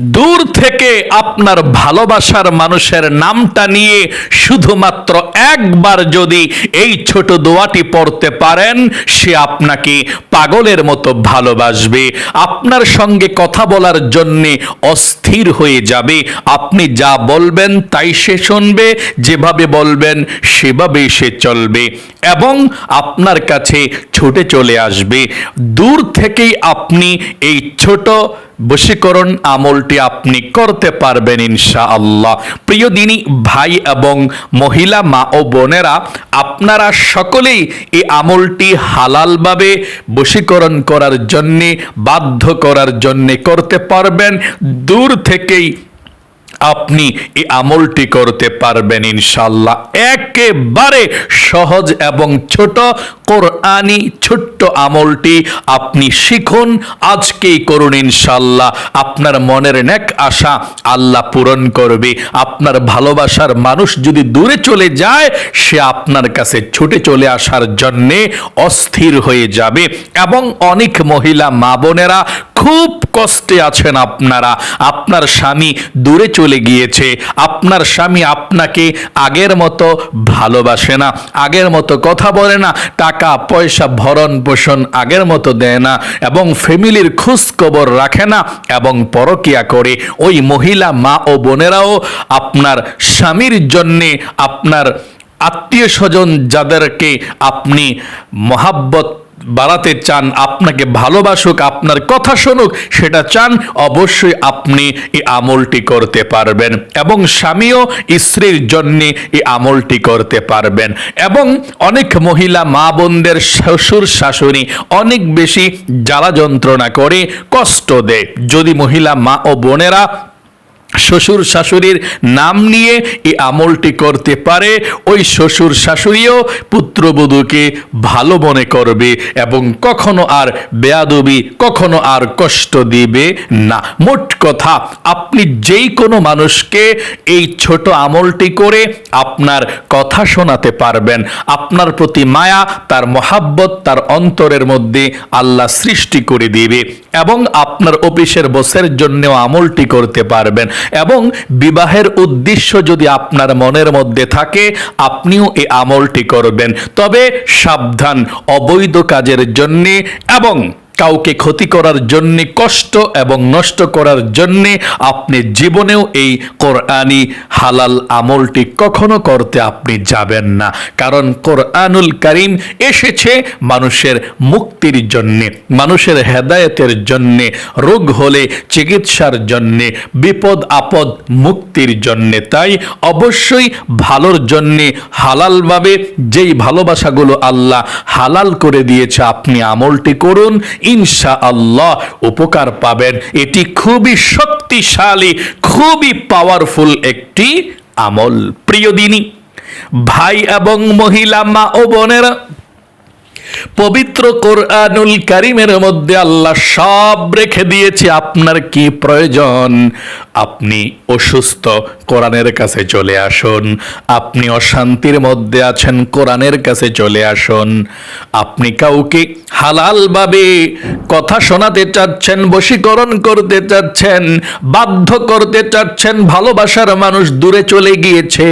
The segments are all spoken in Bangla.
দূর থেকে আপনার ভালোবাসার মানুষের নামটা নিয়ে শুধুমাত্র একবার যদি এই ছোট দোয়াটি পড়তে পারেন, সে আপনাকে পাগলের মতো ভালোবাসবে। আপনার সঙ্গে কথা বলার জন্যে অস্থির হয়ে যাবে। আপনি যা বলবেন তাই সে শুনবে, যেভাবে বলবেন সেভাবেই সে চলবে। এবং আপনার কাছে ছুটে চলে আসবে। দূর থেকেই আপনি এই ছোট বশীকরণ আমলটি আপনি করতে পারবেন ইনশা আল্লাহ প্রিয় দিনী, ভাই এবং মহিলা, মা ও বোনেরা, আপনারা সকলেই এই আমলটি হালালভাবে বশীকরণ করার জন্যে, বাধ্য করার জন্যে করতে পারবেন। দূর থেকেই আপনি এই আমলটি করতে পারবেন ইনশাল্লাহ একেবারে সহজ এবং ছোট কোরআনি ছোট্ট আমলটি আপনি শিখুন, আজকেই করুন ইনশাল্লাহ আপনার মনের নেক আশা আল্লাহ পূরণ করবে। আপনার ভালোবাসার মানুষ যদি দূরে চলে যায়, সে আপনার কাছে ছুটে চলে আসার জন্যে অস্থির হয়ে যাবে। এবং অনেক মহিলা মা বোনেরা খুব কষ্টে আছেন আপনারা। আপনার স্বামী দূরে চলে গিয়েছে। আপনার স্বামী আপনাকে আগের মতো ভালোবাসে না, আগের মতো কথা বলে না, টাকা, পয়সা, ভরণ পোষণ আগের মতো দেয় না এবং ফ্যামিলির খোঁজ খবর রাখে না এবং পরকিয়া করে। ওই মহিলা, মা ও বোনেরাও আপনার স্বামীর জন্যে আপনার আত্মীয় স্বজন যাদেরকে আপনি মহাব্বত বাড়াতে চান, আপনাকে ভালোবাসুক, আপনার কথা শুনুক, সেটা চান, অবশ্যই আপনি এই আমলটি করতে পারবেন এবং স্বামীও স্ত্রীর জন্যে এই আমলটি করতে পারবেন। এবং অনেক মহিলা মা বোনদের শ্বশুর শাশুড়ি অনেক বেশি জ্বালা যন্ত্রণা করে কষ্ট দেয়। যদি মহিলা মা ও বোনেরা শ্বশুর শাশুড়ির নাম নিয়ে এই আমলটি করতে পারে, ওই শ্বশুর শাশুড়িও পুত্রবধূকে ভালো মনে করবে এবং কখনো আর বেয়াদবি, কখনো আর কষ্ট দিবে না। মোট কথা, আপনি যেই কোনো মানুষকে এই ছোট আমলটি করে আপনার কথা শোনাতে পারবেন। আপনার প্রতি মায়া, তার মহাব্বত, তার অন্তরের মধ্যে আল্লাহ সৃষ্টি করে দিবে এবং আপনার অফিসের বসের জন্যও আমলটি করতে পারবেন। এবং বিবাহের উদ্দেশ্য যদি আপনার মনের মধ্যে থাকে, আপনিও এই আমলটি করবেন। তবে সাবধান, অবৈধ কাজের জন্যে এবং কাউকে ক্ষতি করার জন্য কষ্ট এবং নষ্ট করার জন্য আপনি জীবনেও এই কোরআনি হালাল আমলটি কখনো করতে আপনি যাবেন না। কারণ কোরআনুল করিম এসেছে মানুষের মুক্তির জন্যে, মানুষের হেদায়েতের জন্যে, রোগ হলে চিকিৎসার জন্যে, বিপদ আপদ মুক্তির জন্যে। তাই অবশ্যই ভালোর জন্যে হালালভাবে যেই ভালোবাসাগুলো আল্লাহ হালাল করে দিয়েছে, আপনি আমলটি করুন। ইনশা আল্লাহ উপকার পাবেন। এটি খুবই শক্তিশালী, খুবই পাওয়ারফুল একটি আমল। প্রিয় দিনী, ভাই এবং মহিলা, মা ও বোনেরা পবিত্র কোরআনুল কারিমের মধ্যে আল্লাহ সব রেখে দিয়েছে, আপনার কি প্রয়োজন? আপনি অসুস্থ, কোরআনের কাছে চলে আসুন। আপনি অশান্তির মধ্যে আছেন, কোরআনের কাছে চলে আসুন। আপনি কাউকে হালালভাবে কথা শোনাতে চাচ্ছেন, বশীকরণ করতে চাচ্ছেন, বাধ্য করতে চাচ্ছেন, ভালোবাসার মানুষ দূরে চলে গিয়েছে।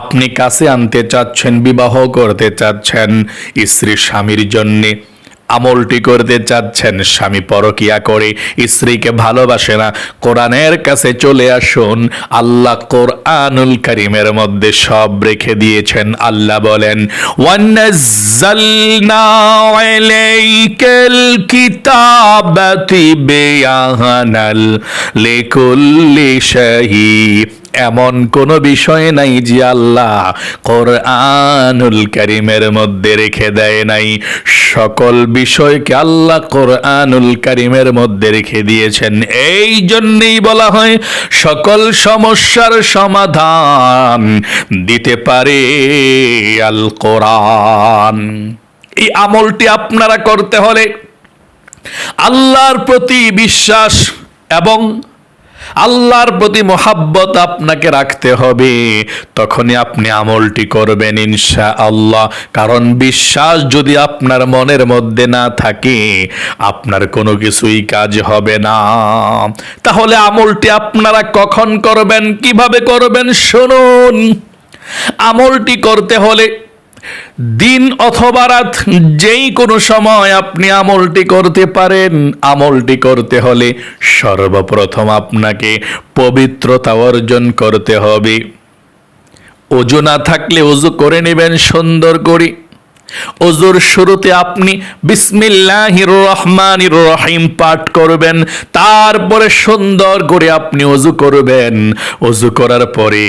আপনি কাছে আনতে চাচ্ছেন, বিবাহ করতে চাচ্ছেন, স্ত্রী স্বামীর জন্যে। আমলটি করতে চাচ্ছেন, স্বামী পরকিয়া করে, স্ত্রীকে ভালোবাসে না। কোরআনের কাছে চলে আসুন। আল্লাহ কোরআনুল করিমের মধ্যে সব রেখে দিয়েছেন। আল্লাহ বলেন কিতাবাতি লিকুল্লি শাহীদ এমন কোন বিষয় নাই যে আল্লাহ কোরআনুল করিমের মধ্যে রেখে দেয় নাই। সকল বিষয়কে আল্লাহ কোরআনুল করিমের মধ্যে রেখে দিয়েছেন। এই জন্যেই বলা হয়, সকল সমস্যার সমাধান দিতে পারে আল কোরআন। এই আমলটি আপনারা করতে হলে আল্লাহর প্রতি বিশ্বাস এবং আল্লাহর প্রতি মোহাব্বত আপনাকে রাখতে হবে। তখনই আপনি আমলটি করবেন ইনশা আল্লাহ কারণ বিশ্বাস যদি আপনার মনের মধ্যে না থাকে, আপনার কোনো কিছুই কাজ হবে না। তাহলে আমলটি আপনারা কখন করবেন, কীভাবে করবেন, শুনুন। আমলটি করতে হলে দিন অথবা রাত, যেই কোনো সময় আপনি আমলটি করতে পারেন, আমলটি করতে হলে সর্বপ্রথম আপনাকে পবিত্রতা অর্জন করতে হবে। অজু না থাকলে অজু করে নেবেন সুন্দর করে। অজুর শুরুতে আপনি বিসমিল্লাহির রহমানির রহিম পাঠ করবেন, তারপরে সুন্দর করে আপনি অজু করবেন। অজু করার পরে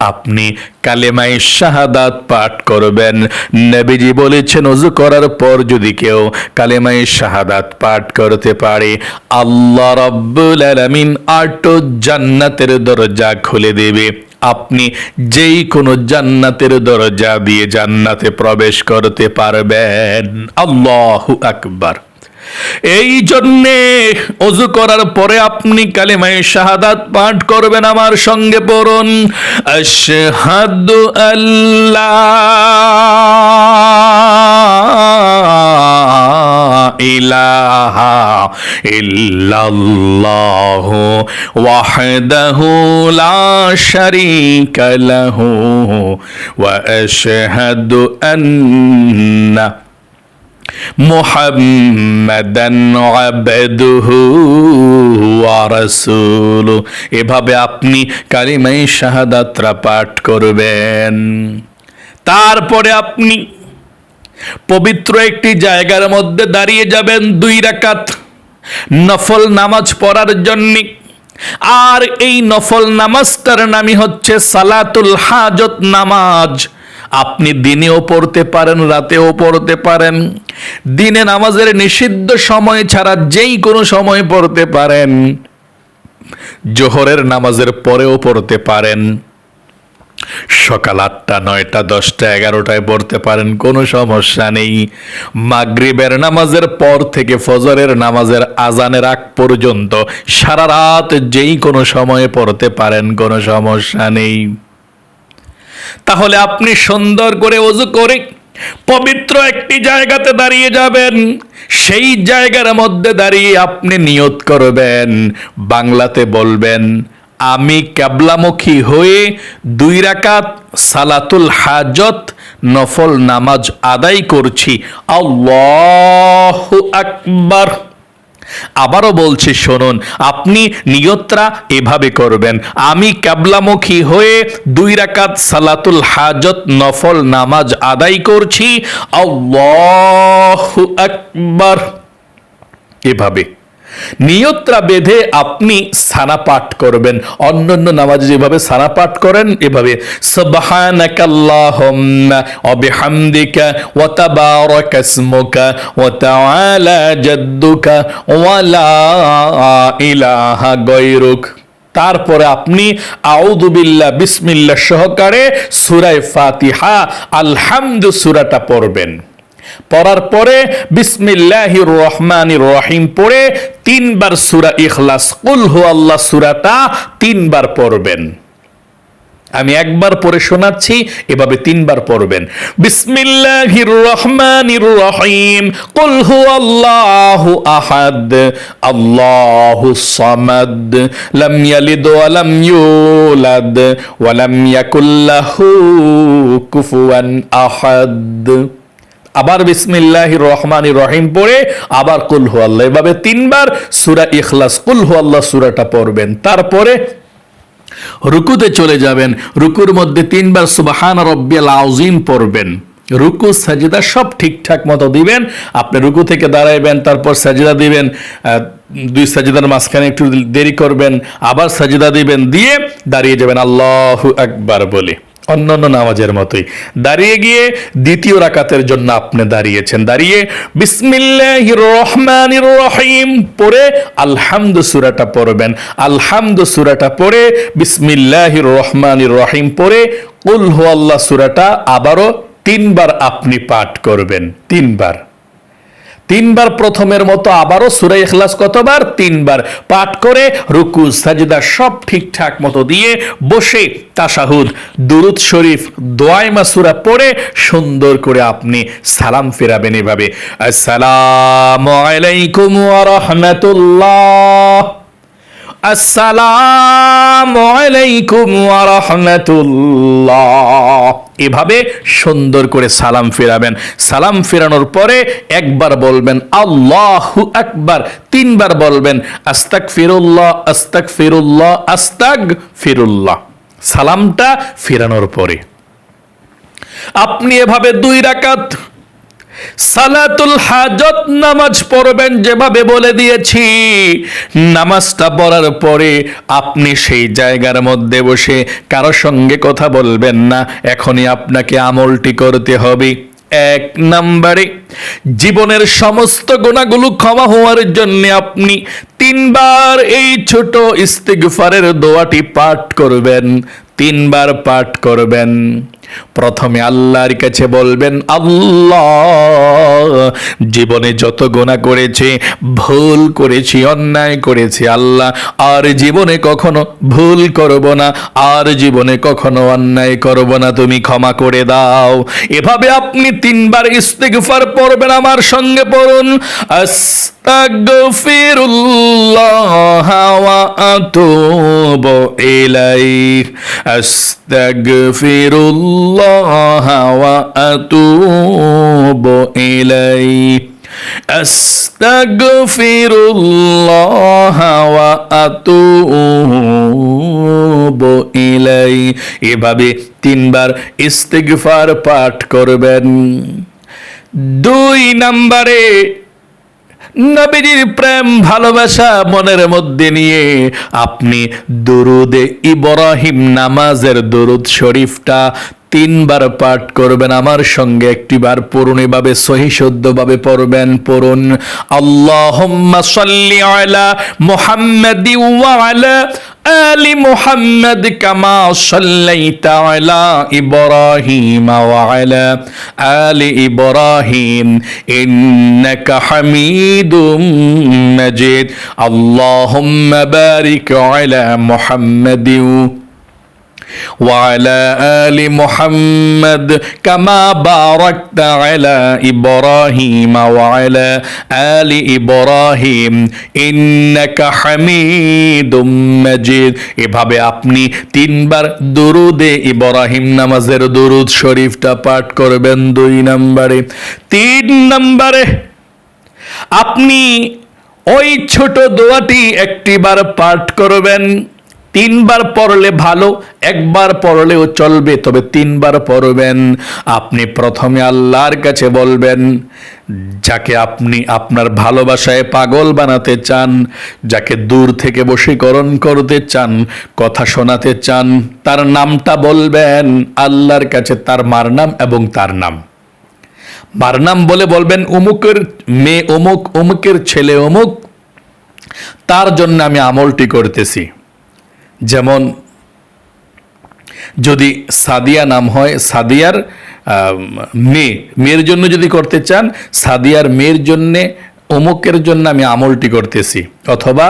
আপনি কালেমাই শাহাদাত পাঠ করবেন। নবীজি বলেছেন অজু করার পর যদি কেউ কালেমাই শাহাদাত পাঠ করতে পারে, আল্লাহ রব্বুল আলামিন আটো জান্নাতের দরজা খুলে দেবে। আপনি যেই কোনো জান্নাতের দরজা দিয়ে জান্নাতে প্রবেশ করতে পারবেন। আল্লাহু আকবার। এই জন্যে অজু করার পরে আপনি কালেমায় শাহাদাত পাঠ করবেন আমার সঙ্গে পড়ুন। আশহাদু আল্লাহ ইলাহা ইল্লাল্লাহু ওয়াহদাহু লা শারীকা লাহু ওয়া আশহাদু আন্না মুহাম্মাদান আবদুহু রাসূলু। এভাবে আপনি কালিমায়ে শাহাদাতরা পাঠ করবেন। তারপরে আপনি পবিত্র একটি জায়গার মধ্যে দাঁড়িয়ে যাবেন দুই রাকাত নফল নামাজ পড়ার জন্য। আর এই নফল নামাজটার নামই হচ্ছে সালাতুল হাজত নামাজ। আপনি দিনেও পড়তে পারেন, রাতেও পড়তে পারেন। দিনে নামাজের নিষিদ্ধ সময় ছাড়া যেই কোনো সময় পড়তে পারেন। জোহরের নামাজের পরেও পড়তে পারেন। সকাল আটটা, নয়টা, দশটা, এগারোটায় পড়তে পারেন, কোনো সমস্যা নেই। মাগরিবের নামাজের পর থেকে ফজরের নামাজের আজানের আগ পর্যন্ত সারা রাত যেই কোনো সময়ে পড়তে পারেন, কোনো সমস্যা নেই। তাহলে আপনি সুন্দর করে অজু করে পবিত্র একটি জায়গাতে দাঁড়িয়ে যাবেন, সেই জায়গার মধ্যে দাঁড়িয়ে আপনি নিয়ত করবেন। বাংলাতে বলবেন, আমি ক্যাবলামুখী হয়ে দুই রাকাত সালাতুল হাজত নফল নামাজ আদায় করছি। আল্লাহ আকবার। আবারও বলছি, শুনুন, আপনি নিয়তরা এভাবে করবেন। আমি ক্যাবলামুখী হয়ে দুই রাকাত সালাতুল হাজত নফল নামাজ আদায় করছি। আল্লাহু আকবার। এভাবে। নিয়তরা বেঁধে আপনি সানা পাঠ করবেন। অন্যান্য নামাজে যেভাবে সানা পাঠ করেন, এভাবে জাদ্দুকা ইলাহা তারপরে আপনি আউদুবিল্লাহ বিসমিল্লাহ সহকারে সুরায় ফাতিহা, আলহামদু সুরাটা পড়বেন। পড়ার পরে বিসমিল্লাহির রহমানির রহিম পড়ে তিনবার সুরা ইখলাস, কুল হু আল্লাহ সুরাটা তিনবার পড়বেন। আমি একবার পড়ে শোনাচ্ছি, এভাবে তিনবার পড়বেন। বিসমিল্লাহির রহমানির রহিম, কুল হু আল্লাহু আহাদ, আল্লাহু সামাদ, লাম ইয়ালিদ ওয়া লাম ইউলাদ, ওয়া লাম ইয়াকুল লাহু কুফুয়ান আহাদ। আবার বিসমিল্লাহ রহমান রহিম পড়ে আবার কুল হু আল্লাহ এভাবে তিনবার সুরা ইখলাস, কুল হু আল্লাহ সুরাটা পড়বেন। তারপরে রুকুতে চলে যাবেন। রুকুর মধ্যে তিনবার সুবাহান রব্বিয়াল আউজিম পড়বেন। রুকু, সাজিদা সব ঠিকঠাক মতো দিবেন। আপনি রুকু থেকে দাঁড়াইবেন, তারপর সাজিদা দিবেন দুই সাজিদার মাঝখানে একটু দেরি করবেন, আবার সাজিদা দিবেন, দিয়ে দাঁড়িয়ে যাবেন। আল্লাহ আকবার বলে। অন্যান্য নামাজের মতোই। দাঁড়িয়ে গিয়ে দ্বিতীয় রাকাতের জন্য আপনি দাঁড়িয়েছেন। দাঁড়িয়ে বিসমিল্লাহ রহমান রহিম পরে আলহামদু সুরাটা পড়বেন। আলহামদু সুরাটা পড়ে বিসমিল্লাহ রহমান রহিম পরে উল্হ আল্লাহ সুরাটা আবারও তিনবার আপনি পাঠ করবেন। তিনবার। তিনবার প্রথমের মতো আবারও সুরাই এখলাস কতবার? তিনবার। পাঠ করে, রুকু, সাজদা সব ঠিকঠাক মতো দিয়ে বসে তাসাহুদ দুরুদ শরীফ দোয়াই মাসুরা পড়ে সুন্দর করে আপনি সালাম ফেরাবেন এভাবে। আসসালামু আলাইকুম ওয়া রাহমাতুল্লাহ। আসসালামু আলাইকুম এভাবে সুন্দর করে সালাম ফেরাবেন। সালাম ফেরানোর পরে একবার বলবেন, আল্লাহু আকবার। তিনবার বলবেন আস্তাক ফিরুল্লাহ আস্তাক ফিরুল্লাহ আস্তাক ফিরুল্লাহ সালামটা ফেরানোর পরে। আপনি এভাবে দুই রাকাত সালাতুল হাজত নামাজ পড়বেন যেভাবে বলে দিয়েছি। নামাজটা পড়ার পরে আপনি সেই জায়গার মধ্যে বসে কারও সঙ্গে কথা বলবেন না, এখনই আপনাকে আমলটি করতে হবে। এক নম্বরে, জীবনের সমস্ত গুণাগুলো ক্ষমা হওয়ার জন্য আপনি তিনবার এই ছোট ইস্তিগফারের দোয়াটি পাঠ করবেন, তিনবার পাঠ করবেন। প্রথমে আল্লাহর কাছে বলবেন, আল্লাহ, জীবনে যত গোনা করেছে, ভুল করেছি, অন্যায় করেছি, আল্লাহ, আর জীবনে কখনো ভুল করব না, আর জীবনে কখনো অন্যায় করব না, তুমি ক্ষমা করে দাও। এভাবে আপনি তিনবার ইস্তেগফার পড়বেন আমার সঙ্গে পড়ুন, আস্তাগফিরুল্লাহ ওয়া আতুবু ইলাইহি আস্তাগফিরুল্লাহ ওয়া আতুবু ইলাইহি আস্তাগফিরুল্লাহ ওয়া আতুবু ইলাইহি এভাবে তিনবার ইস্তিগফার পাঠ করবেন। দুই নম্বরে নবীজির প্রেম, ভালোবাসা মনের মধ্যে নিয়ে আপনি দুরুদে ইব্রাহিম নামাজের দুরুদ শরীফটা তিনবার পাঠ করবেন আমার সঙ্গে একটি বার পড়ুন, এভাবে সহিসদ্যভাবে পড়বেন, পড়ুন। আল্লাহুম্মা সাল্লি আলা মুহাম্মাদি ওয়া আলা আলি মুহাম্মদ কামা সাল্লাইতা আলা ইব্রাহিম ওয়া আলা আলি ইব্রাহিম। ইন্নাকা হামিদুম মাজিদ। আল্লাহুম্মা বারিক আলা মুহাম্মাদি وعلى آل محمد كما باركت على إبراهيم وعلى آل إبراهيم إنك حميد مجيد এভাবে আপনি তিনবার দুরুদে ইব্রাহিম নামাজের দুরুদ শরীফটা পাঠ করবেন দুই নম্বরে তিন নম্বরে আপনি ওই ছোট দোয়াটি একটিবার পাঠ করবেন তিনবার পড়লে ভালো, একবার পড়লেও চলবে, তবে তিনবার পড়বেন। আপনি প্রথমে আল্লাহর কাছে বলবেন, যাকে আপনি আপনার ভালোবাসায় পাগল বানাতে চান, যাকে দূর থেকে বশীকরণ করতে চান, কথা শোনাতে চান, তার নামটা বলবেন আল্লাহর কাছে, তার মার নাম এবং তার নাম। মার নাম বলে বলবেন অমুকের মেয়ে অমুক অমুকের ছেলে অমুক তার জন্য আমি আমলটি করতেছি। যেমন যদি সাদিয়া নাম হয়, সাদিয়ার মেয়ে, মেয়ের জন্য যদি করতে চান, সাদিয়ার মেয়ের জন্যে অমুকের জন্য আমি আমলটি করতেছি। অথবা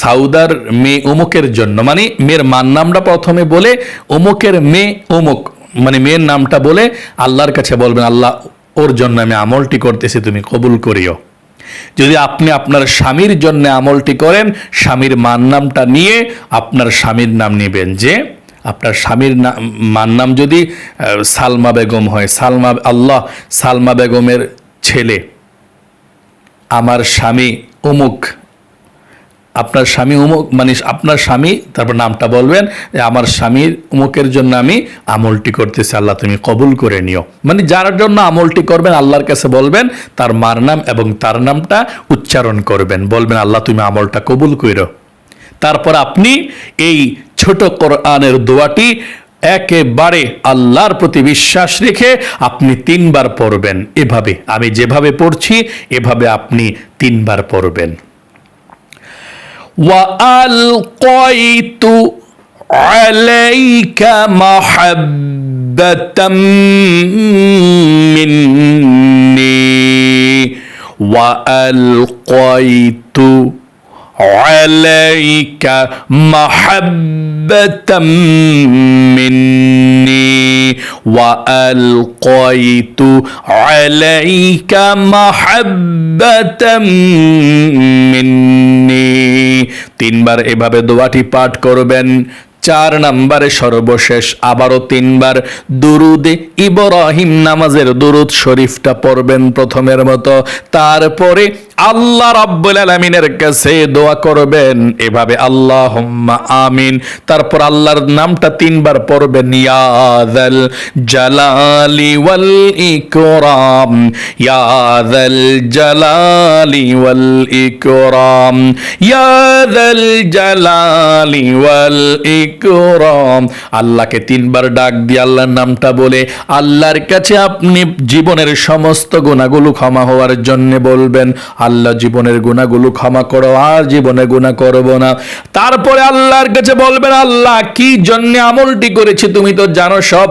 সাউদার মেয়ে অমুকের জন্য মানে মেয়ের মান নামটা প্রথমে বলে, অমুকের মেয়ে অমুক মানে মেয়ের নামটা বলে আল্লাহর কাছে বলবেন, আল্লাহ, ওর জন্য আমি আমলটি করতেছি, তুমি কবুল করিও। যদি আপনি আপনার স্বামীর জন্য আমলটি করেন, স্বামীর মান নামটা নিয়ে আপনার স্বামীর নাম নেবেন যে, আপনার স্বামীর নাম মান নাম যদি সালমা বেগম হয়, সালমা, আল্লাহ, সালমা বেগমের ছেলে, আমার স্বামী অমুক আপনার স্বামী উমুক মানে আপনার স্বামী, তারপর নামটা বলবেন, যে আমার স্বামীর উমুকের জন্য আমি আমলটি করতেছি, আল্লাহ তুমি কবুল করে নিও। মানে যার জন্য আমলটি করবেন, আল্লাহর কাছে বলবেন, তার মার নাম এবং তার নামটা উচ্চারণ করবেন। বলবেন, আল্লাহ তুমি আমলটা কবুল করো। তারপর আপনি এই ছোট কোরআনের দোয়াটি একেবারে আল্লাহর প্রতি বিশ্বাস রেখে আপনি তিনবার পড়বেন। এভাবে, আমি যেভাবে পড়ছি, এভাবে আপনি তিনবার পড়বেন। وألقيت عليك محبة مني وألقيت عليك محبة مني وألقيت عليك محبة مني তিনবার এভাবে দোয়াটি পাঠ করবেন। চার নাম্বারে সর্বশেষ, আবারও তিনবার দুরুদে ইব্রাহিম নামাজের দুরুদ শরীফটা পড়বেন প্রথমের মতো। তারপরে আল্লাহ রাব্বুল আলামিনের কাছে দোয়া করবেন। এভাবে আল্লাহুম্মা আমিন। তারপর আল্লাহর নামটা তিনবার পড়বেন। ইয়াদাল জালালি ওয়াল ইকরাম। ইয়াদাল জালালি ওয়াল ইকরাম। ইয়াদাল জালালি ওয়াল ইকরাম। আল্লাহকে তিনবার ডাক দিয়ে আল্লাহর নামটা বলে, আল্লাহর কাছে আপনি জীবনের সমস্ত গুণাগুলো ক্ষমা হওয়ার জন্য বলবেন। আল্লাহ জীবনের গুণাগুলো ক্ষমা করো, আর জীবনে গুণা করব না। তারপরে আল্লাহর কাছে বলবেন, আল্লাহ, কি জন্য আমলটি করেছি তুমি তো জানো সব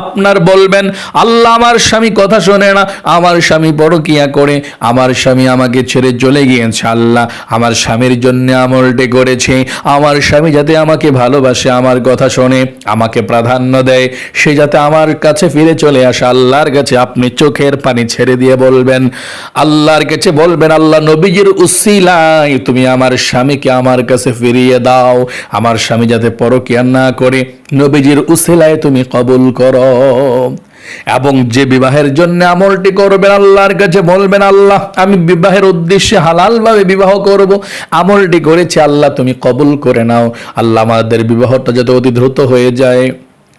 আপনার বলবেন। আল্লাহ আমার স্বামী কথা শোনে না, আমার স্বামী পরকিয়া করে, আমার স্বামী আমাকে ছেড়ে চলে গিয়েছে, আল্লাহ। আমার স্বামীর জন্য আমলটি করেছে, আমার স্বামী যাতে আমাকে ভালোবাসে, আমার কথা শোনে, আমাকে প্রাধান্য দেয়। সে যাতে আমার কাছে ফিরে চলে আসে, আল্লাহর কাছে আপনি চোখের পানি ছেড়ে দিয়ে বলবেন। আল্লাহর কাছে বলবেন আল্লাহ নবীজির উসিলাই তুমি আমার স্বামীকে আমার কাছে ফিরিয়ে দাও, আমার স্বামী যাতে পরকিয়া না করে, নবীজির উসিলায় তুমি কবুল করো। এবং যে বিবাহের জন্য আমলটি করবেন আল্লাহর কাছে বলবেন, আল্লাহ, আমি বিবাহের উদ্দেশ্যে হালালভাবে বিবাহ করব। আমলটি করেছি, আল্লাহ, তুমি কবুল করে নাও। আল্লাহ আমাদের বিবাহটা যাতে অতি দ্রুত হয়ে যায়,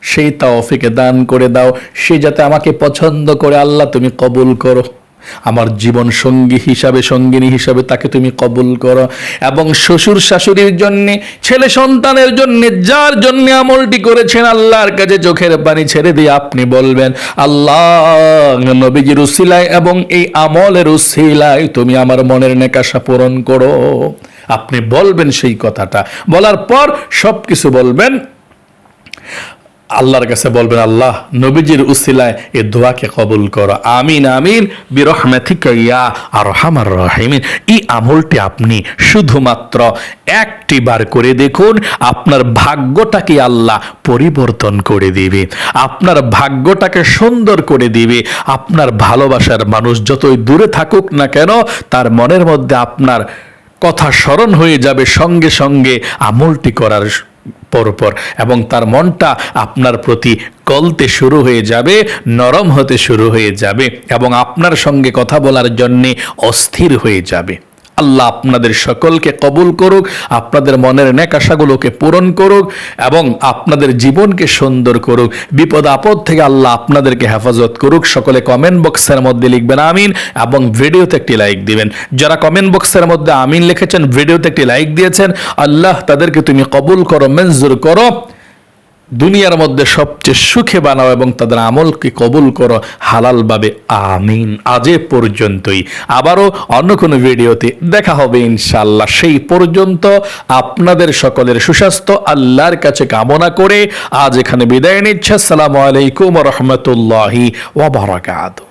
সেই তাওফিকে দান করে দাও। সে যাতে আমাকে পছন্দ করে, আল্লাহ, তুমি কবুল করো। আমার জীবন সঙ্গী হিসাবে, সঙ্গিনী হিসাবে তাকে তুমি কবুল করো। এবং শ্বশুর শাশুড়ির জন্য, ছেলে সন্তানের জন্য, যার জন্যে আমলটি করেছেন, আল্লাহর কাছে চোখের পানি ছেড়ে দিয়ে আপনি বলবেন, আল্লাহ, নবীজির উসিলায় এবং এই আমলের উসিলায় তুমি আমার মনের নেকাশা পূরণ করো। আপনি বলবেন সেই কথাটা। বলার পর সব কিছু বলবেন আল্লাহর কাছে বলবেন, আল্লাহ, নবীজির উসিলায় এ দোয়াকে কবুল করো। আমিন আমিন। বিরহমাতিকা ইয়া আরহামার রাহিমিন। এই আমলটি আপনি শুধুমাত্র একটি বার করে দেখুন, আপনার ভাগ্যটাকে আল্লাহ পরিবর্তন করে দিবে। আপনার ভাগ্যটাকে সুন্দর করে দিবে। আপনার ভালোবাসার মানুষ যতই দূরে থাকুক না কেন, তার মনের মধ্যে আপনার কথা স্মরণ হয়ে যাবে সঙ্গে সঙ্গে আমলটি করার পরপর এবং তার মনটা আপনার প্রতি গলতে শুরু হয়ে যাবে, নরম হতে শুরু হয়ে যাবে এবং আপনার সঙ্গে কথা বলার জন্যে অস্থির হয়ে যাবে। আল্লাহ আপনাদের সকলকে কবুল করুক, আপনাদের মনের নেকাশাগুলোকে পূরণ করুক এবং আপনাদের জীবনকে সুন্দর করুক। বিপদ আপদ থেকে আল্লাহ আপনাদেরকে হেফাজত করুক। সকলে কমেন্ট বক্সের মধ্যে লিখবেন আমিন এবং ভিডিওতে একটি লাইক দিবেন। যারা কমেন্ট বক্সের মধ্যে আমিন লিখেছেন, ভিডিওতে একটি লাইক দিয়েছেন, আল্লাহ তাদেরকে তুমি কবুল করো, মঞ্জুর করো। দুনিয়ার মধ্যে সবচেয়ে সুখে বানাও এবং তাদের আমলকে কবুল করো হালালভাবে। আমিন। আজ পর্যন্তই। আবারও অন্য কোনো ভিডিওতে দেখা হবে ইনশাল্লাহ সেই পর্যন্ত আপনাদের সকলের সুস্বাস্থ্য, আল্লাহর কাছে কামনা করে আজ এখানে বিদায় নিচ্ছে। আসসালামু আলাইকুম রহমতুল্লাহি ওবরাকাতু